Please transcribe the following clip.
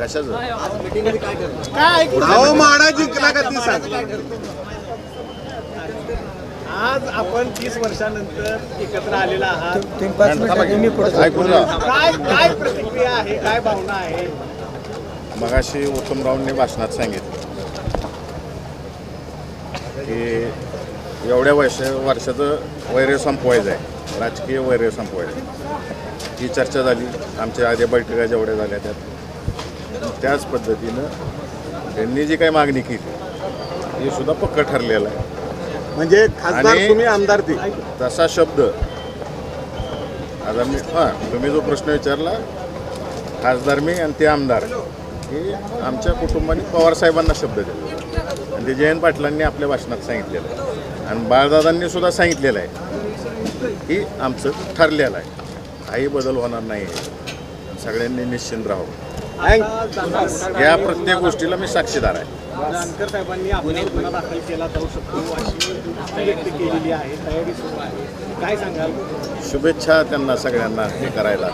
कशाचं अहो माडा जिंकला का ती आज आपण तीस वर्षानंतर एकत्र आलेला आहात. ऐकून काय काय प्रतिक्रिया आहे? काय भावना आहे? मगाशी उत्तमरावने भाषणात सांगितलं. की एवढ्या वर्ष वर्षाचं वैर्य संपवायचं आहे. राजकीय वैर्य संपवायचं आहे. ही चर्चा झाली. आमच्या आधी बैठका जेवढ्या झाल्या त्यात. त्याच पद्धतीनं त्यांनी जी काही मागणी केली हे सुद्धा पक्क ठरलेलं आहे. म्हणजे तुम्ही आमदार तसा शब्द. आता मी हां तुम्ही जो प्रश्न विचारला खासदार मी आणि ते आमदार हे आमच्या कुटुंबाने पवार साहेबांना शब्द दिला. ते जयंत पाटलांनी आपल्या भाषणात सांगितलेलं आहे. आणि बाळदादांनी सुद्धा सांगितलेलं आहे की आमचं ठरलेलं आहे. काही बदल होणार नाही. सगळ्यांनी निश्चिंत राहावं. या प्रत्येक गोष्टीला मी साक्षीदार आहे. जानकर साहेबांनी आपल्यावर गुन्हा दाखल केला जाऊ शकतो अशी भीती व्यक्त केलेली आहे तयारी सुरू आहे. काय सांगाल? शुभेच्छा त्यांना सगळ्यांना हे करायला.